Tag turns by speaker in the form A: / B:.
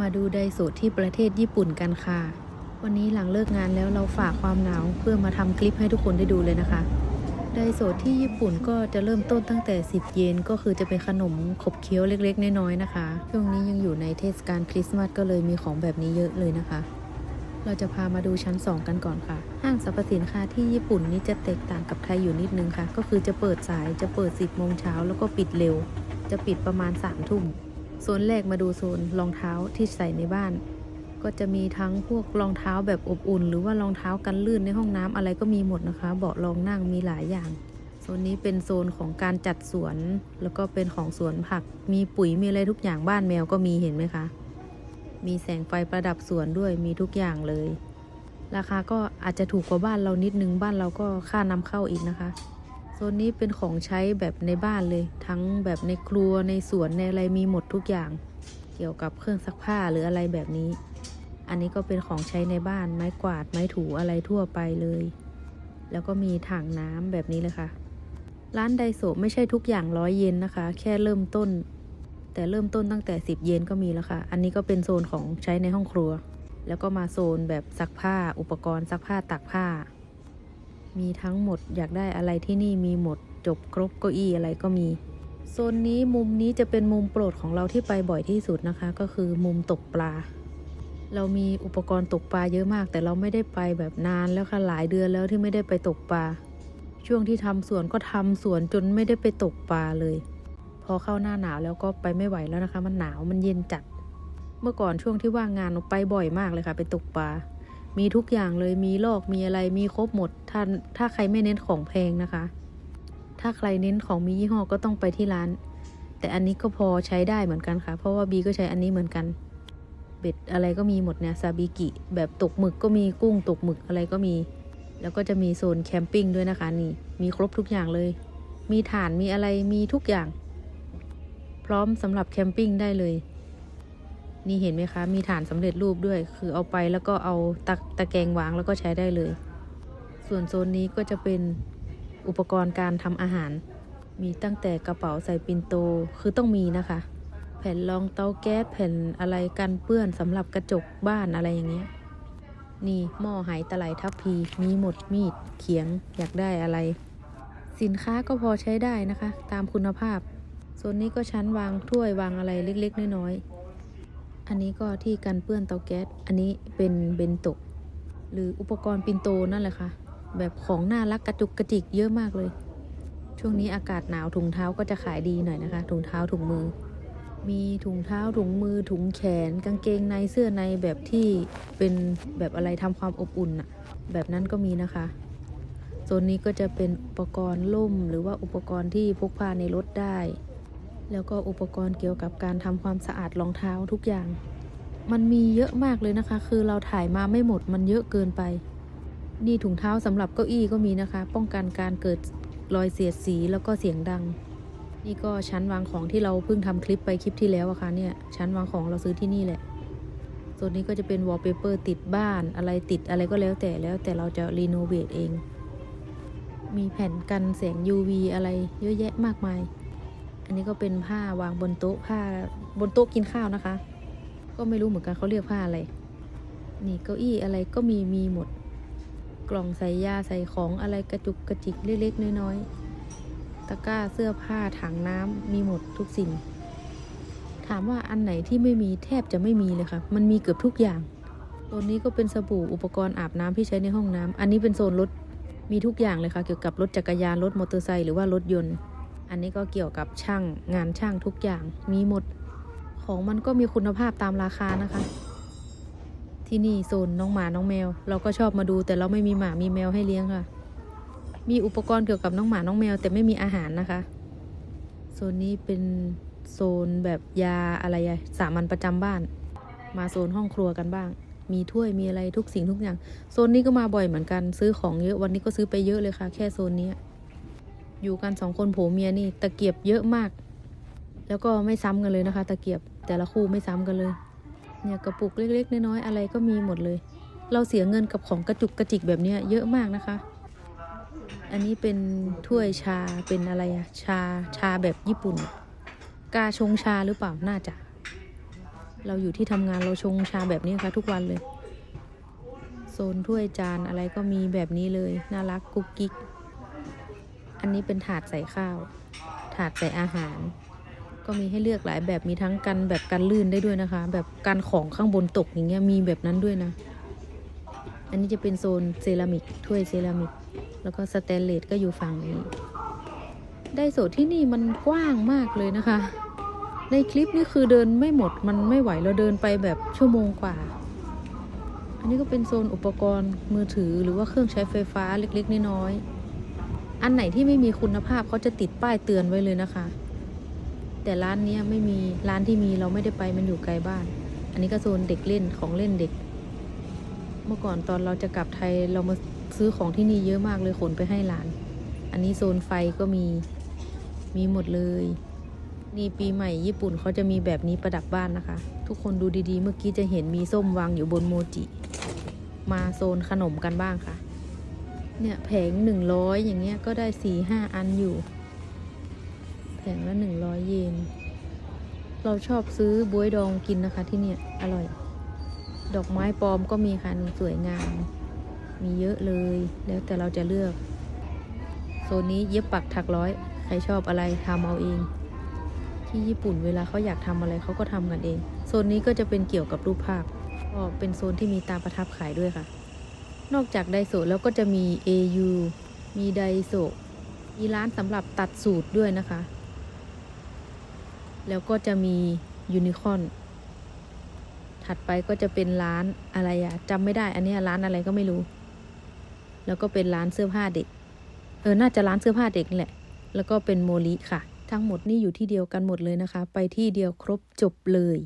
A: มาดูไดโซะที่ประเทศญี่ปุ่นกันค่ะ วันนี้หลังเลิกงานแล้วเราฝากความหนาวเพื่อมาทำคลิปให้ทุกคนได้ดูเลยนะคะ ไดโซะที่ญี่ปุ่นก็จะเริ่มต้นตั้งแต่ 10 เยนก็คือจะเป็นขนมขบเคี้ยวเล็กๆ น้อยๆนะคะ ช่วงนี้ยังอยู่ในเทศกาลคริสต์มาสก็เลยมีของแบบนี้เยอะเลยนะคะ เราจะพามาดูชั้น 2 กันก่อนค่ะ ห้างสรรพสินค้าที่ญี่ปุ่นนี่จะแตกต่างกับไทยอยู่นิดนึงค่ะ ก็คือจะเปิดสายจะเปิด 10โมงเช้าแล้วก็ปิดเร็ว จะปิดประมาณ3ทุ่ม โซนแรกมาดูโซนรองเท้าที่ใส่ในบ้าน ก็จะมีทั้งพวกรองเท้าแบบอบอุ่น หรือว่ารองเท้ากันลื่นในห้องน้ำอะไรก็มีหมดนะคะ เบาะรองนั่งมีหลายอย่างโซนนี้เป็นโซนของการจัดสวน แล้วก็เป็นของสวนผัก มีปุ๋ยมีอะไรทุกอย่างบ้านแมวก็มีเห็นไหมคะ มีแสงไฟประดับสวนด้วยมีทุกอย่างเลย ราคาก็อาจจะถูกกว่าบ้านเรานิดนึงบ้านเราก็ค่านำเข้าอีกนะคะ โซนนี้เป็นของใช้แบบในบ้านเลย ทั้งแบบในครัวในสวนในอะไรมีหมดทุกอย่าง เกี่ยวกับเครื่องซักผ้าหรืออะไรแบบนี้ อันนี้ก็เป็นของใช้ในบ้านไม้กวาดไม้ถูอะไรทั่วไปเลย แล้วก็มีถังน้ำแบบนี้เลยค่ะ ร้านไดโซไม่ใช่ทุกอย่างร้อยเยนนะคะ แค่เริ่มต้น แต่เริ่มต้นตั้งแต่ 10 เยนก็มีแล้วค่ะ อันนี้ก็เป็นโซนของใช้ในห้องครัว แล้วก็มาโซนแบบซักผ้า อุปกรณ์ซักผ้าตักผ้า มีทั้งหมดอยากได้อะไรที่นี่มีหมดจบครบเก้าอี้อะไรก็มี โซนนี้มุมนี้จะเป็นมุมโปรดของเราที่ไปบ่อยที่สุดนะคะ ก็คือมุมตกปลา เรามีอุปกรณ์ตกปลาเยอะมาก แต่เราไม่ได้ไปแบบนานแล้วค่ะหลายเดือนแล้วที่ไม่ได้ไปตกปลาช่วงที่ทำสวนก็ทำสวนจนไม่ได้ไปตกปลาเลย พอเข้าหน้าหนาวแล้วก็ไปไม่ไหวแล้วนะคะ มันหนาวมันเย็นจัด เมื่อก่อนช่วงที่ว่างงานไปบ่อยมากเลยค่ะ ไปตกปลา มีทุกอย่างเลยมีลอกมีอะไรมีครบหมด ถ้าถ้าใครไม่เน้นของแพงนะคะ ถ้าใครเน้นของมียี่ห้อก็ต้องไปที่ร้าน แต่อันนี้ก็พอใช้ได้เหมือนกันค่ะ เพราะว่าบีก็ใช้อันนี้เหมือนกัน เบ็ดอะไรก็มีหมดเนี่ยซาบิกิ แบบตกหมึกก็มีกุ้งตกหมึกอะไรก็มี แล้วก็จะมีโซนแคมปิ้งด้วยนะคะนี่มีครบทุกอย่างเลย มีฐานมีอะไรมีทุกอย่าง พร้อมสำหรับแคมปิ้งได้เลย นี่เห็นไหมคะ มีฐานสำเร็จรูปด้วย คือเอาไปแล้วก็เอาตะตะแกรงวางแล้วก็ใช้ได้เลย ส่วนโซนนี้ก็จะเป็นอุปกรณ์การทำอาหาร มีตั้งแต่กระเป๋าใส่ปินโต คือต้องมีนะคะ แผ่นรองเตาแก๊ส แผ่นอะไรกันเปื้อนสำหรับกระจกบ้านอะไรอย่างเงี้ย นี่หม้อไหตะไลทัพพี มีหมดมีดเขียงอยากได้อะไร สินค้าก็พอใช้ได้นะคะ ตามคุณภาพโซนนี้ก็ชั้นวางถ้วยวางอะไรเล็ก ๆ น้อยๆ อันนี้ก็ที่กันเปื้อนเตาแก๊ส อันนี้เป็นเบนโตะหรืออุปกรณ์ปินโตนั่นแหละค่ะ แบบของน่ารักกระจุกกระจิกเยอะมากเลย ช่วงนี้อากาศหนาวถุงเท้าก็จะขายดีหน่อยนะคะ ถุงเท้าถุงมือ มีถุงเท้าถุงมือถุงแขน กางเกงในเสื้อในแบบที่เป็นแบบอะไรทำความอบอุ่นอะแบบนั้นก็มีนะคะโซนนี้ก็จะเป็นอุปกรณ์ล่มหรือว่าอุปกรณ์ที่พกพาในรถได้ แล้วก็อุปกรณ์เกี่ยวกับการทำความสะอาดรองเท้าทุกอย่าง มันมีเยอะมากเลยนะคะ คือเราถ่ายมาไม่หมดมันเยอะเกินไป นี่ถุงเท้าสำหรับเก้าอี้ก็มีนะคะ ป้องกันการเกิดรอยเสียดสีแล้วก็เสียงดัง นี่ก็ชั้นวางของที่เราเพิ่งทำคลิปไปคลิปที่แล้วอะค่ะเนี่ยชั้นวางของเราซื้อที่นี่แหละโซนนี้ก็จะเป็นวอลเปเปอร์ติดบ้านอะไรติดอะไรก็แล้วแต่แล้วแต่เราจะรีโนเวทเอง มีแผ่นกันแสง UV อะไรเยอะแยะมากมาย อันนี้ก็เป็นผ้าวางบนโต๊ะผ้าบนโต๊ะกินข้าวนะคะ ก็ไม่รู้เหมือนกันเขาเรียกผ้าอะไร นี่เก้าอี้อะไรก็มีมีหมด กล่องใส่ยาใส่ของอะไรกระจุกกระจิกเล็กๆน้อยๆ ตะกร้าเสื้อผ้าถังน้ำมีหมดทุกสิ่ง ถามว่าอันไหนที่ไม่มีแทบจะไม่มีเลยค่ะ มันมีเกือบทุกอย่างโซนนี้ก็เป็นสบู่อุปกรณ์อาบน้ำที่ใช้ในห้องน้ำอันนี้เป็นโซนรถมีทุกอย่างเลยค่ะ เกี่ยวกับรถจักรยานรถมอเตอร์ไซค์หรือว่ารถยนต์ อันนี้ก็เกี่ยวกับช่างงานช่างทุกอย่างมีหมด ของมันก็มีคุณภาพตามราคานะคะ ที่นี่โซนน้องหมาน้องแมว เราก็ชอบมาดูแต่เราไม่มีหมามีแมวให้เลี้ยงค่ะ มีอุปกรณ์เกี่ยวกับน้องหมาน้องแมว แต่ไม่มีอาหารนะคะโซนนี้เป็นโซนแบบยาอะไรสามัญประจำบ้าน มาโซนห้องครัวกันบ้าง มีถ้วยมีอะไรทุกสิ่งทุกอย่าง โซนนี้ก็มาบ่อยเหมือนกันซื้อของเยอะวันนี้ก็ซื้อไปเยอะเลยค่ะ แค่โซนนี้ อยู่กันสองคนผัวเมียนี่ตะเกียบเยอะมาก แล้วก็ไม่ซ้ำกันเลยนะคะ ตะเกียบแต่ละคู่ไม่ซ้ำกันเลย เนี่ยกระปุกเล็กๆน้อยๆอะไรก็มีหมดเลย เราเสียเงินกับของกระจุกกระจิกแบบเนี้ยเยอะมากนะคะ อันนี้เป็นถ้วยชาเป็นอะไรอะชาชาแบบญี่ปุ่น กาชงชาหรือเปล่าน่าจะ เราอยู่ที่ทำงานเราชงชาแบบนี้ค่ะทุกวันเลยโซนถ้วยจานอะไรก็มีแบบนี้เลย น่ารักกุ๊กกิ๊ก อันนี้เป็นถาดใส่ข้าว ถาดใส่อาหาร ก็มีให้เลือกหลายแบบมีทั้งกันแบบกันลื่นได้ด้วยนะคะ แบบกันของข้างบนตกอย่างเงี้ยมีแบบนั้นด้วยนะ อันนี้จะเป็นโซนเซรามิกถ้วยเซรามิก แล้วก็สแตนเลสก็อยู่ฝั่งนี้ ได้โสดที่นี่มันกว้างมากเลยนะคะ ในคลิปนี่คือเดินไม่หมดมันไม่ไหวเราเดินไปแบบชั่วโมงกว่าอันนี้ก็เป็นโซนอุปกรณ์มือถือหรือว่าเครื่องใช้ไฟฟ้าเล็ก ๆ น้อยๆ อันไหนที่ไม่มีคุณภาพเขาจะติดป้ายเตือนไว้เลยนะคะ แต่ร้านนี้ไม่มีร้านที่มีเราไม่ได้ไปมันอยู่ไกลบ้าน อันนี้ก็โซนเด็กเล่นของเล่นเด็ก เมื่อก่อนตอนเราจะกลับไทยเรามาซื้อของที่นี่เยอะมากเลยขนไปให้หลาน อันนี้โซนไฟก็มีมีหมดเลย นี่ปีใหม่ญี่ปุ่นเขาจะมีแบบนี้ประดับบ้านนะคะ ทุกคนดูดีๆ เมื่อกี้จะเห็นมีส้มวางอยู่บนโมจิ มาโซนขนมกันบ้างค่ะ เนี่ยแผงหนึ่งร้อยอย่างเงี้ยก็ได้สี่ห้าอันอยู่ แผงละหนึ่งร้อยเยน เราชอบซื้อบวยดองกินนะคะที่เนี่ย อร่อย ดอกไม้ปลอมก็มีค่ะสวยงาม มีเยอะเลย แล้วแต่เราจะเลือก โซนนี้เย็บปักถักร้อย ใครชอบอะไรทำเอาเอง ที่ญี่ปุ่นเวลาเขาอยากทำอะไรเขาก็ทำกันเอง โซนนี้ก็จะเป็นเกี่ยวกับรูปภาพก็เป็นโซนที่มีตาประทับขายด้วยค่ะ นอกจากไดโซแล้วก็จะมี AU มีไดโซมีร้านสำหรับตัดสูตรด้วยนะคะ แล้วก็จะมียูนิคอนถัดไปก็จะเป็นร้านอะไรอะจำไม่ได้ อันนี้ร้านอะไรก็ไม่รู้ แล้วก็เป็นร้านเสื้อผ้าเด็ก เออ น่าจะร้านเสื้อผ้าเด็กแหละ แล้วก็เป็นโมลิค่ะ ทั้งหมดนี่อยู่ที่เดียวกันหมดเลยนะคะ ไปที่เดียวครบจบเลย